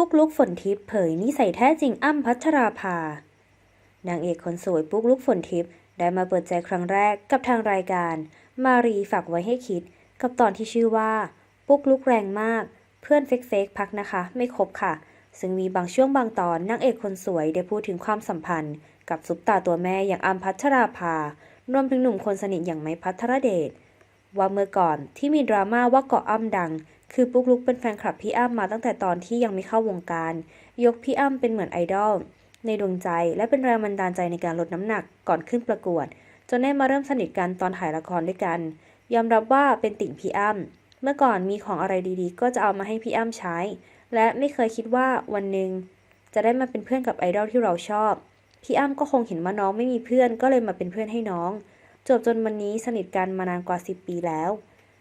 ปุ๊กลุกฝนทิพย์เผยนิสัยแท้จริงอ้ำพัชราภา นางเอกคนสวยปุ๊กลุกฝนทิพย์ได้มาเปิดใจครั้งแรกกับทางรายการ มารีฝากไว้ให้คิด กับตอนที่ชื่อว่า ปุ๊กลุกแรงมาก เพื่อนเฟกเฟกพักนะคะ ไม่ครบค่ะ ซึ่งมีบางช่วงบางตอนนางเอกคนสวยได้พูดถึงความสัมพันธ์ กับซุปตาตัวแม่อย่างอ้ำพัชราภารวมถึงหนุ่มคนสนิทอย่างไม้พัทรเดช ว่าเมื่อก่อนที่มีดราม่าว่าเกาะอ้ำดัง คือปุ๊กลุกเป็นแฟนคลับพี่อ้ำมาตั้งแต่ตอนที่ยังไม่เข้าวงการ ยกพี่อ้ำเป็นเหมือนไอดอลในดวงใจและเป็นแรงบันดาลใจในการลดน้ำหนักก่อนขึ้นประกวด จนได้มาเริ่มสนิทกันตอนถ่ายละครด้วยกัน ยอมรับว่าเป็นติ่งพี่อ้ำเมื่อก่อนมีของอะไรดีๆ ก็จะเอามาให้พี่อ้ำใช้ และไม่เคยคิดว่าวันหนึ่งจะได้มาเป็นเพื่อนกับไอดอลที่เราชอบ พี่อ้ำก็คงเห็นว่าน้องไม่มีเพื่อนก็เลยมาเป็นเพื่อนให้น้อง จบจนวันนี้สนิทกันมานานกว่า 10 ปีแล้ว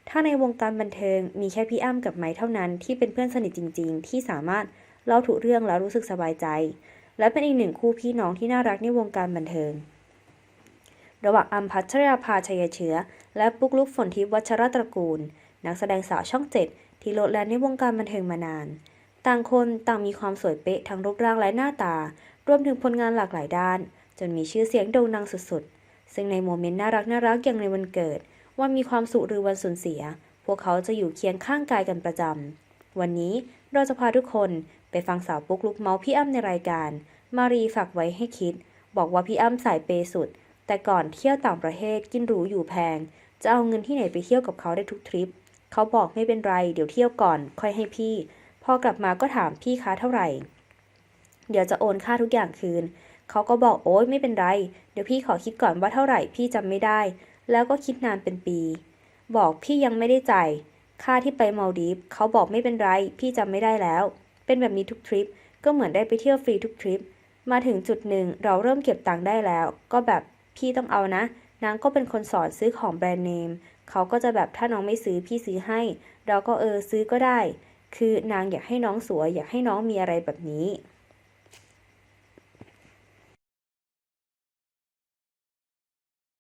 ถ้าในวงการบันเทิงมีแค่พี่อ้ำกับไม้เท่านั้นที่เป็นเพื่อนสนิทจริง ๆ ที่สามารถเล่าทุกเรื่องแล้วรู้สึกสบายใจ และเป็นอีกหนึ่งคู่พี่น้องที่น่ารักในวงการบันเทิง ระหว่างอัมพัชราภาชัยเชื้อ และปุ๊กลุกฝนทิพย์วัชรตระกูล นักแสดงสาวช่องเจ็ดที่โลดแล่นในวงการบันเทิงมานาน ต่างคนต่างมีความสวยเป๊ะทั้งรูปร่างและหน้าตา รวมถึงผลงานหลากหลายด้าน จนมีชื่อเสียงโด่งดังสุดๆ ซึ่งในโมเมนต์น่ารักน่ารักอย่างในวันเกิด ว่ามีความสุขหรือวันสูญเสีย พวกเขาจะอยู่เคียงข้างกายกันประจำ วันนี้เราจะพาทุกคนไปฟังสาวปุ๊กลุกเมาส์พี่อ้ำในรายการ มารีฝากไว้ให้คิด บอกว่าพี่อ้ำสายเปย์สุด แต่ก่อนเที่ยวต่างประเทศกินหรูอยู่แพง จะเอาเงินที่ไหนไปเที่ยวกับเขาได้ทุกทริป เขาบอกไม่เป็นไร เดี๋ยวเที่ยวก่อน ค่อยให้พี่ พอกลับมาก็ถามพี่คะเท่าไหร่ เดี๋ยวจะโอนค่าทุกอย่างคืน เขาก็บอกโอ๊ยไม่เป็นไร เดี๋ยวพี่ขอคิดก่อนว่าเท่าไหร่พี่จำไม่ได้ แล้วก็คิดนานเป็นปี บอกพี่ยังไม่ได้จ่ายค่าที่ไปมาดีฟเขาบอกไม่เป็นไร พี่จำไม่ได้แล้ว เป็นแบบนี้ทุกทริป ก็เหมือนได้ไปเที่ยวฟรีทุกทริป มาถึงจุดหนึ่งเราเริ่มเก็บตังค์ได้แล้ว ก็แบบพี่ต้องเอานะ นางก็เป็นคนสอนซื้อของแบรนด์เนม เขาก็จะแบบถ้าน้องไม่ซื้อพี่ซื้อให้ เราก็เออซื้อก็ได้ คือนางอยากให้น้องสวยอยากให้น้องมีอะไรแบบนี้